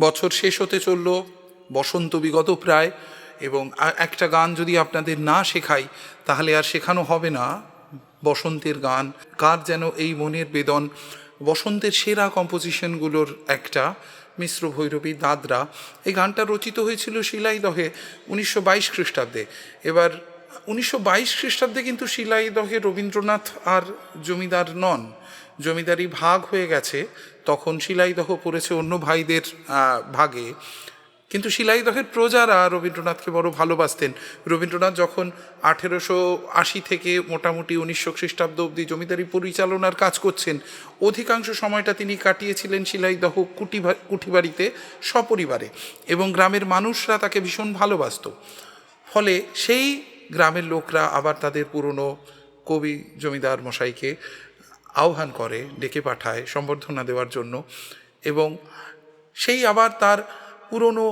বছর শেষ হতে চলল, বসন্ত বিগত প্রায়, এবং একটা গান যদি আপনাদের না শেখাই, তাহলে আর শেখানো হবে না। বসন্তের গান, কার যেন এই মনের বেদন। বসন্তের সেরা কম্পোজিশনগুলোর একটা, মিশ্র ভৈরবী দাদরা। এই গানটা রচিত হয়েছিল শিলাইদহে উনিশশো বাইশ খ্রিস্টাব্দে। এবার উনিশশো বাইশ খ্রিস্টাব্দে কিন্তু শিলাইদহে রবীন্দ্রনাথ আর জমিদার নন। জমিদারি ভাগ হয়ে গেছে, তখন শিলাইদহ পড়েছে অন্য ভাইদের ভাগে। কিন্তু শিলাইদহের প্রজারা রবীন্দ্রনাথকে বড় ভালোবাসতেন। রবীন্দ্রনাথ যখন আঠেরোশো আশি থেকে মোটামুটি উনিশশো খ্রিস্টাব্দ অবধি জমিদারি পরিচালনার কাজ করছেন, অধিকাংশ সময়টা তিনি কাটিয়েছিলেন শিলাইদহ কুটি কুঠিবাড়িতে সপরিবারে এবং গ্রামের মানুষরা তাকে ভীষণ ভালোবাসতো। ফলে সেই গ্রামের লোকরা আবার তাদের পুরনো কবি জমিদার মশাইকে আহ্বান করে, ডেকে পাঠায় সম্বর্ধনা দেওয়ার জন্য এবং সেই আবার তার পুরনো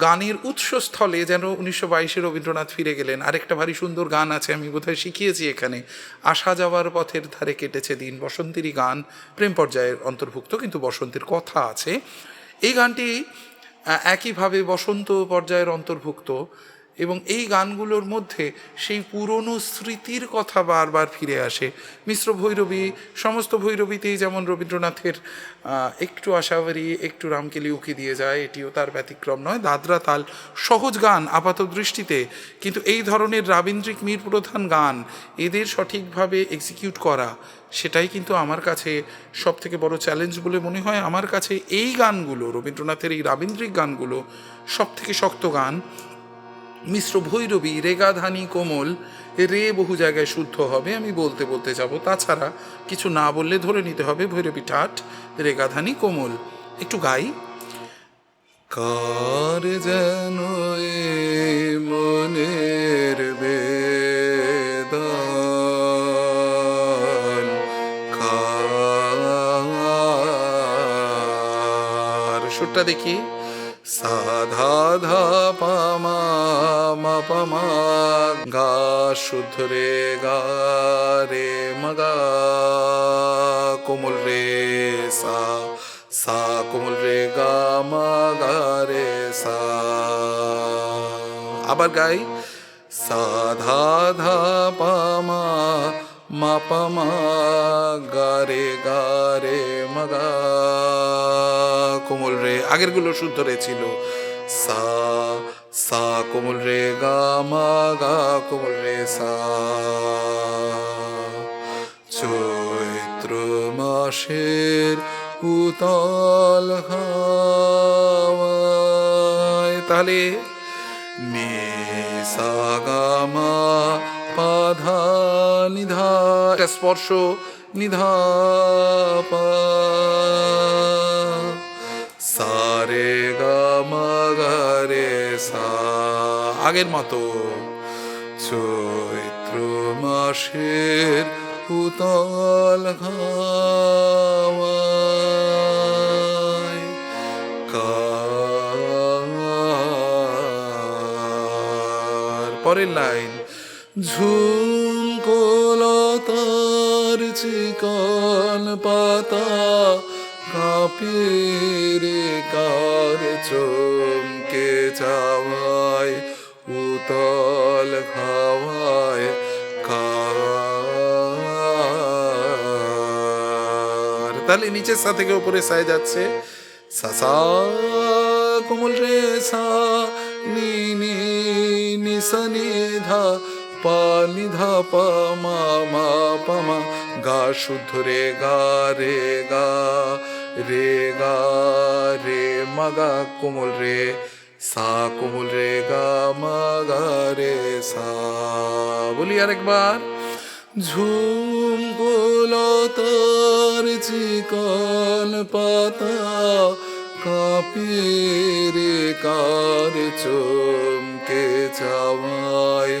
গানের উৎসস্থলে যেন উনিশশো বাইশে রবীন্দ্রনাথ ফিরে গেলেন। আরেকটা ভারী সুন্দর গান আছে, আমি বোধহয় শিখিয়েছি এখানে। আসা যাওয়ার পথের ধারে কেটেছে দিন, বসন্তেরই গান, প্রেম পর্যায়ের অন্তর্ভুক্ত কিন্তু বসন্তের কথা আছে। এই গানটি একইভাবে বসন্ত পর্যায়ের অন্তর্ভুক্ত। এবং এই গানগুলোর মধ্যে সেই পুরনো স্মৃতির কথা বারবার ফিরে আসে। মিশ্র ভৈরবী, সমস্ত ভৈরবীতেই যেমন রবীন্দ্রনাথের একটু আশাবাড়ি, একটু রামকেলি উকি দিয়ে যায়, এটিও তার ব্যতিক্রম নয়। দাদরা তাল সহজ গান, আপাত দৃষ্টিতে। কিন্তু এই ধরনের রাবীন্দ্রিক মীর প্রধান গান এদের সঠিকভাবে এক্সিকিউট করা, সেটাই কিন্তু আমার কাছে সব থেকে বড় চ্যালেঞ্জ বলে মনে হয়। আমার কাছে এই গানগুলো, রবীন্দ্রনাথের এই রাবীন্দ্রিক গানগুলো সব থেকে শক্ত গান। মিশ্র ভৈরবী রেগাধানি কোমল রে বহু জায়গায় শুদ্ধ হবে আমি বলতে বলতে যাব। তাছাড়া কিছু না বললে ধরে নিতে হবে ভৈরবী ঠাট রেগাধানি কোমল। একটু গাই। কার যেন মনের বেদন? সুরটা দেখি। সাধা পামা গা শুদ্ধ রে, গা রে মগা কোমল রে, সা সা, কোমল রে, গা, মা গা রে, সা। আবার গাই, সাধা ধা পামা মা পামা গা রে গা রে মগা। কোমল রে, আগেরগুলো শুদ্ধ রে ছিল। সা সা, কোমল রে, গা, মা, গা, কোমল রে, সা। চৈত্র মাসের উতল হাওয়ায়, তাহলে নি সা, গা, মা, পা ধা নি ধা একটা স্পর্শ নিধা পা। সা রে গা সা। আগের মতো চৈত্র মাসের উতল পরের লাইন ঝুমকোলতার চিকন পাতা কাঁপে কার চমকে যাওয়ায় উতল খাওয়ায় কার তাহলে নিচের সা থেকে উপরে সায় যাচ্ছে। সাসা কোমল রে সা নি নি নি সা ধা পা নি ধা মা মা, পা গা শুদ্ধ রে, গা রে গা রে গা, রে, মা, গা কোমল রে, সা কোমল রে, গা, মা, গা রে, সা। বলি আরেকবার। ঝুম গোলতার চিকন পাতা কাঁপে রে কার চমকে যাওয়ায়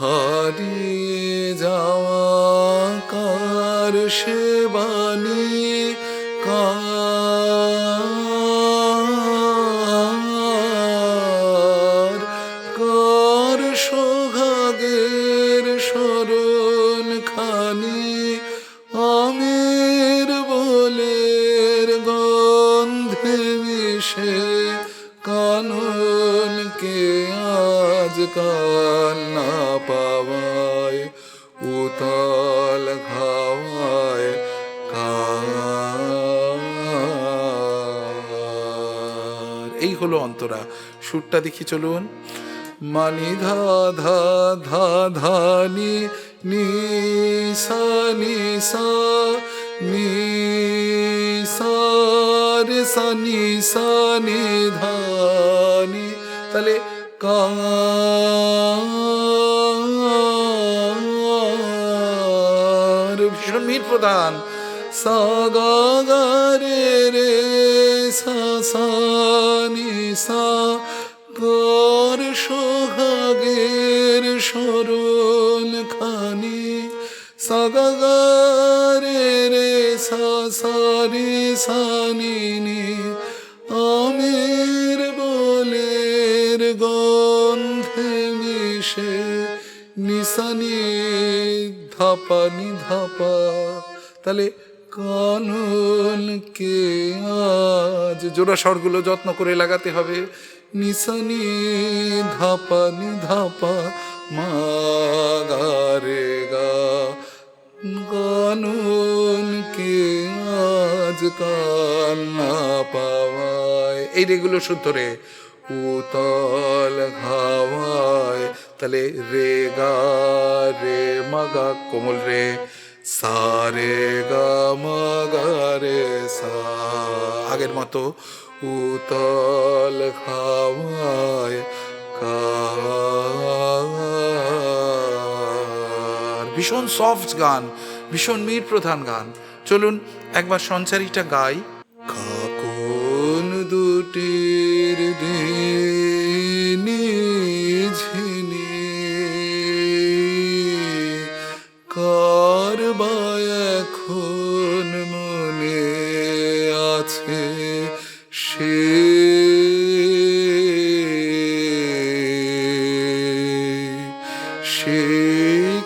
হারিয়ে যাওয়া কার সেবানি কার? কার সোহাগের স্মরণ খানি আমের বলের গন্ধে মিশে কাননকে আজ কাল উতল খাওয়ায় কার? এই হলো অন্তরা। সুরটা দেখি চলুন। মানি ধা ধা ধা ধা নি নি সা নি সা নি সা রে সা নি। সা নি ধা নি তাহলে কার মীর প্রধান। সা গা গা রে সা সা সা কর সোহাগের স্মরণ খানি। সা গা গা রে সা সা রে সা নি নি আমের বলের গন্ধে মিশে নিশানি ধাপা নি ধাপা, তাহলে কানন কে আজ? জোড়া স্বরগুলো যত্ন করে লাগাতে হবে। নিশানি ধাপা নি ধাপা মা গা রে গা। কানন কে আজ কাল না পাওয়ায়? এই রেগুলো শুদ্ধ রে। উতল হাওয়ায় তাহলে রে গা রে মাগা কোমল রে। সা রে গা মাগা রে সা। আগের মতো উতল হাওয়ায় কার ভীষণ সফট গান, ভীষণ মীর প্রধান গান। চলুন একবার সঞ্চারীটা গাই। কাকুন দুটির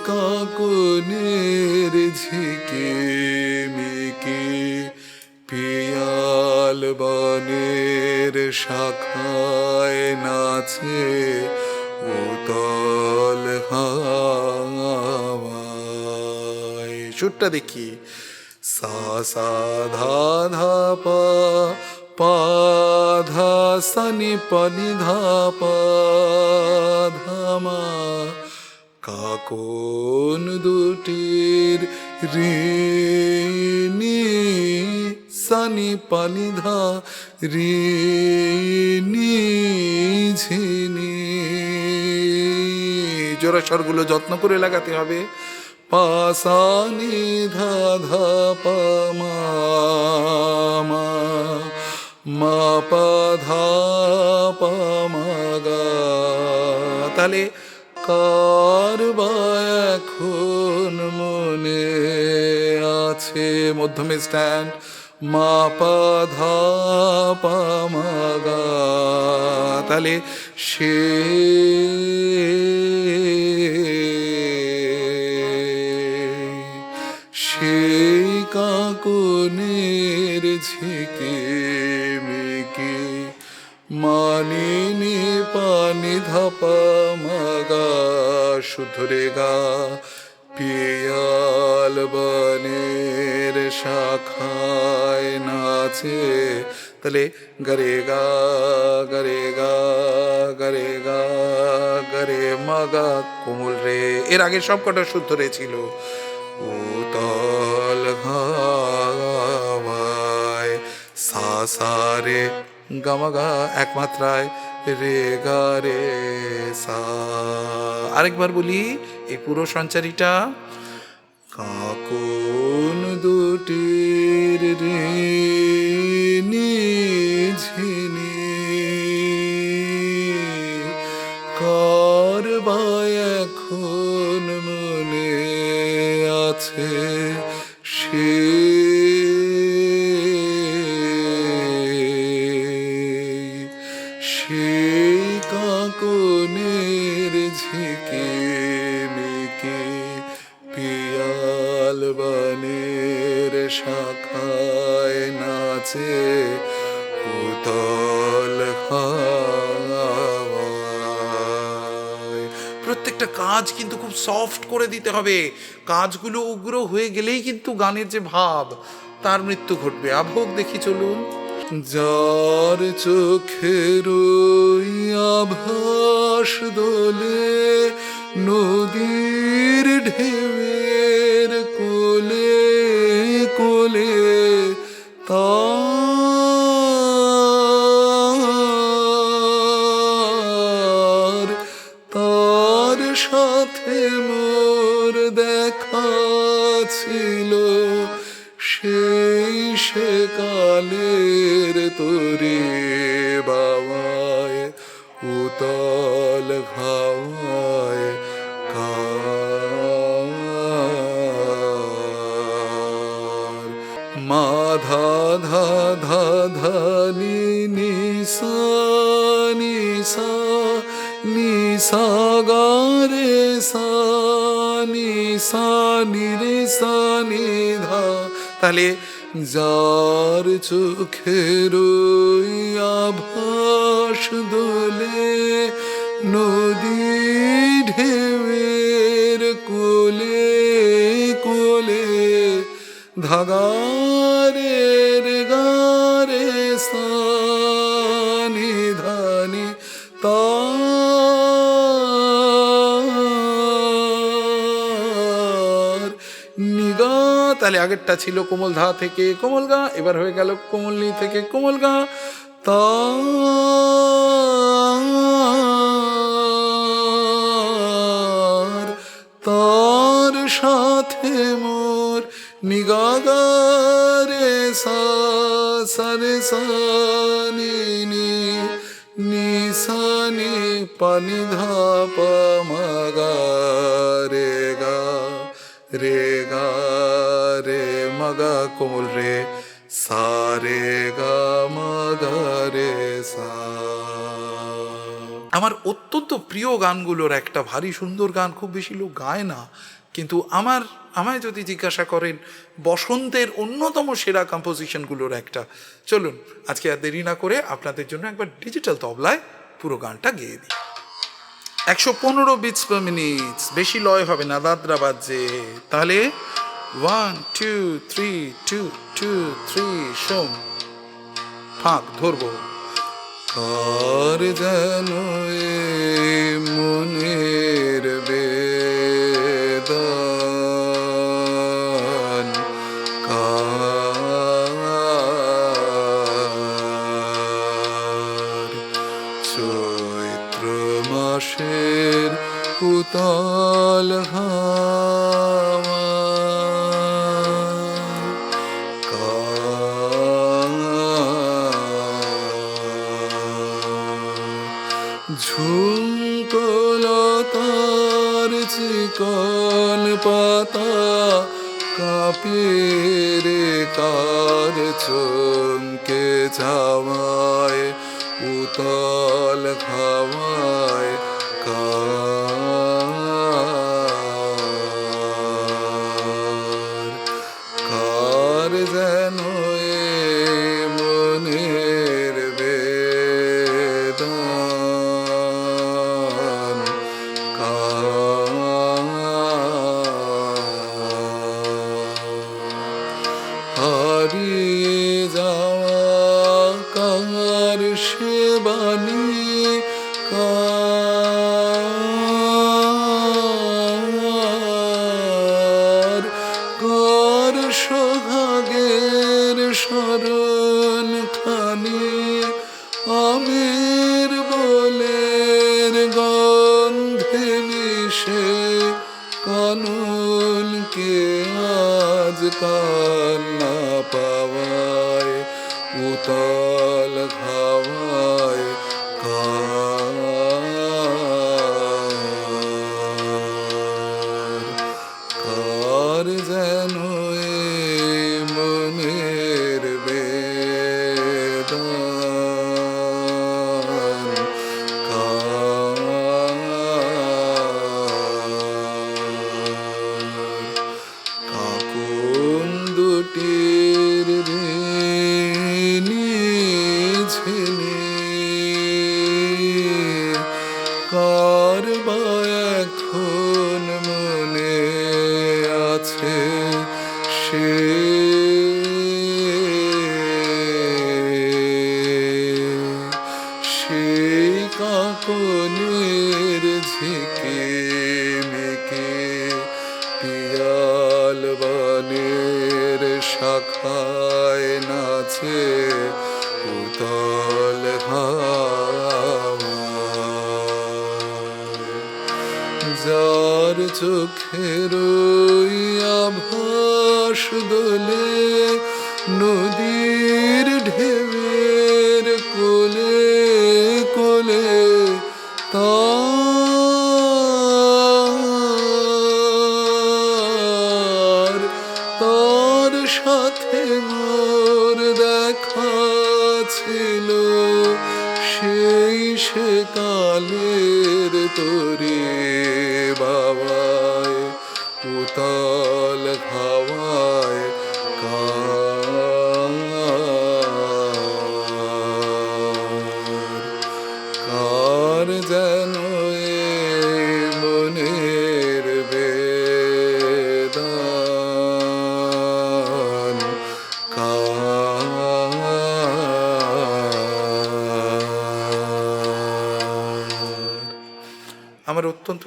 কাকনের ঝিকে মিকে পিয়াল বনের শাখায় নাচে উতল হাওয়ায়। সুরটা দেখি। সা সা, ধা ধা, পা পা, ধা সনি পনি ধা, পা ধামা কাকুন দুটির ঋণী? সানি পানি ধা ঋণী ঝিনি। জোড়া যত্ন করে লাগাতে হবে। পাসানি ধা ধা পা মা পা ধা পা মা গা। তাহলে কার বা এখন মনে আছে মধ্যমে স্ট্যান্ড মা পা ধা পা তাহলে সে শুধরে গা, পিয়াল বনের শাখায় নাচে। তাহলে গরে গা গরে গা গরে গা, গরে মাগা কোমল রে। এর আগে সব কটা শুদ্ধ রে ছিল। উতল হাওয়ায় সা সা রে গামাগা একমাত্রায় রে গা রে সা। আরেকবার বলি এই পুরো সঞ্চারিটা কাকুন দুটির ঋণী সেই কাকনের ঝিকে মেকে পিয়াল বনের শাখায় নাচে উতল প্রত্যেকটা কাজ কিন্তু খুব সফট করে দিতে হবে। কাজগুলো উগ্র হয়ে গেলেই কিন্তু গানের যে ভাব, তার মৃত্যু ঘটবে। আভোগ দেখি চলুন। যার চোখের আভাস দোলে নদীর ঢেউয়ের ধা ধা নি নি সা নি সা নি সা রে সা নি ধা তাহলে যার চোখের আভাস দোলে নদী ঢেউয়ের কোলে কোলে ধাগারে তাহলে আগেরটা ছিল কোমল ধা থেকে কোমল গা এবার হয়ে গেল কোমলনি থেকে কোমল গা তার তার সাথে মোর নিগাগারে সা সারে সানি নি নিসানি পানি ধাপ মগা রে গা, রে গা রে কোমল রে সারে গা মগা রে সা আমার অত্যন্ত প্রিয় গানগুলোর একটা ভারী সুন্দর গান, খুব বেশি লোক গায় না, কিন্তু আমার, আমায় যদি জিজ্ঞাসা করেন, বসন্তের অন্যতম সেরা কম্পোজিশনগুলোর একটা। চলুন, আজকে আর দেরি না করে আপনাদের জন্য একবার ডিজিটাল তবলায় পুরো গানটা গেয়ে দিই। একশো পনেরো বিটস পার মিনিট বেশি লয় হবে না দাদরা বাজছে তাহলে one two three two two three সোম ফাঁক ধরবো। কার জানো এ চিকন পাতা কাপি রে কার চমকে যাওয়ায় উতল খাওয়ায় সে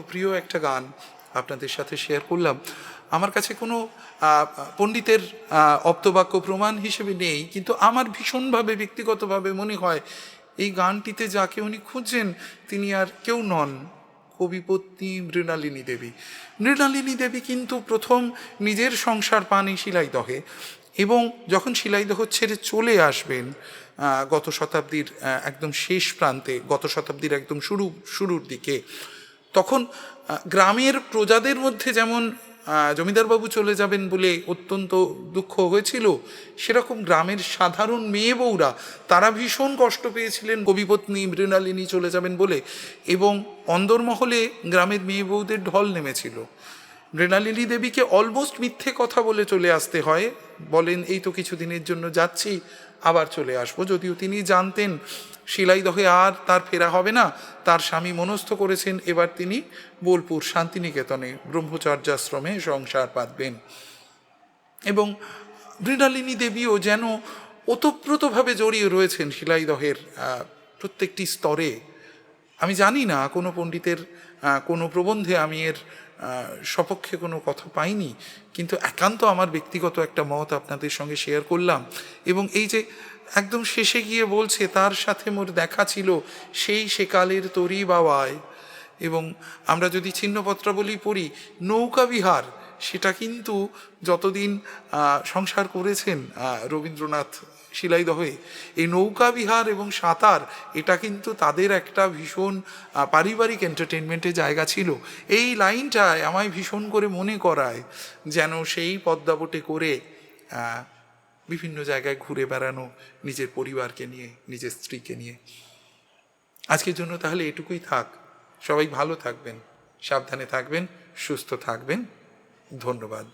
প্রিয় একটা গান আপনাদের সাথে শেয়ার করলাম। আমার কাছে কোনো পণ্ডিতের অপ্তবাক্য প্রমাণ হিসেবে নেই, কিন্তু আমার ভীষণভাবে, ব্যক্তিগতভাবে মনে হয় এই গানটিতে যাকে উনি খুঁজছেন, তিনি আর কেউ নন, কবিপত্নী মৃণালিনী দেবী। মৃণালিনী দেবী কিন্তু প্রথম নিজের সংসার পান শিলাইদহে এবং যখন শিলাইদহ ছেড়ে চলে আসবেন গত শতাব্দীর একদম শেষ প্রান্তে, গত শতাব্দীর একদম শুরু, শুরুর দিকে তখন গ্রামের প্রজাদের মধ্যে যেমন জমিদারবাবু চলে যাবেন বলে অত্যন্ত দুঃখ হয়েছিল, সেরকম গ্রামের সাধারণ মেয়ে বউরা, তারা ভীষণ কষ্ট পেয়েছিলেন। কবিপত্নী মৃণালিনী চলে যাবেন বলে এবং অন্দরমহলে গ্রামের মেয়ে বউদের ঢল নেমেছিল। মৃণালিনী দেবীকে অলমোস্ট মিথ্যে কথা বলে চলে আসতে হয়, বলেন, এই তো কিছুদিনের জন্য যাচ্ছি, আবার চলে আসব। যদিও তিনি জানতেন শিলাইদহে আর তার ফেরা হবে না। তার স্বামী মনস্থ করেছেন, এবার তিনি বোলপুর শান্তিনিকেতনে ব্রহ্মচর্যাশ্রমে সংসার পাতবেন। এবং মৃণালিনী দেবীও যেন ওতপ্রোতভাবে জড়িয়ে রয়েছেন শিলাইদহের প্রত্যেকটি স্তরে। আমি জানি না, কোনো পণ্ডিতের কোনো প্রবন্ধে আমি এর সপক্ষে কোনো কথা পাইনি, কিন্তু একান্ত আমার ব্যক্তিগত একটা মত আপনাদের সঙ্গে শেয়ার করলাম। এবং এই যে একদম শেষে গিয়ে বলছে, তার সাথে মোর দেখা ছিল সেই সেকালের তরি বাবায়। এবং আমরা যদি ছিন্নপত্রাবলী পড়ি, নৌকা বিহার। সেটা কিন্তু যতদিন সংসার করেছেন রবীন্দ্রনাথ শিলাইদহে, এই নৌকা বিহার এবং সাঁতার, এটা কিন্তু তাদের একটা ভীষণ পারিবারিক এন্টারটেনমেন্টের জায়গা ছিল। এই লাইনটায় আমায় ভীষণ করে মনে করায়, যেন সেই পদ্মাবটে করে বিভিন্ন জায়গায় ঘুরে বেড়ানো, নিজের পরিবারকে নিয়ে, নিজের স্ত্রীকে নিয়ে। আজকের জন্য তাহলে এটুকুই থাক। সবাই ভালো থাকবেন, সাবধানে থাকবেন, সুস্থ থাকবেন। ধন্যবাদ।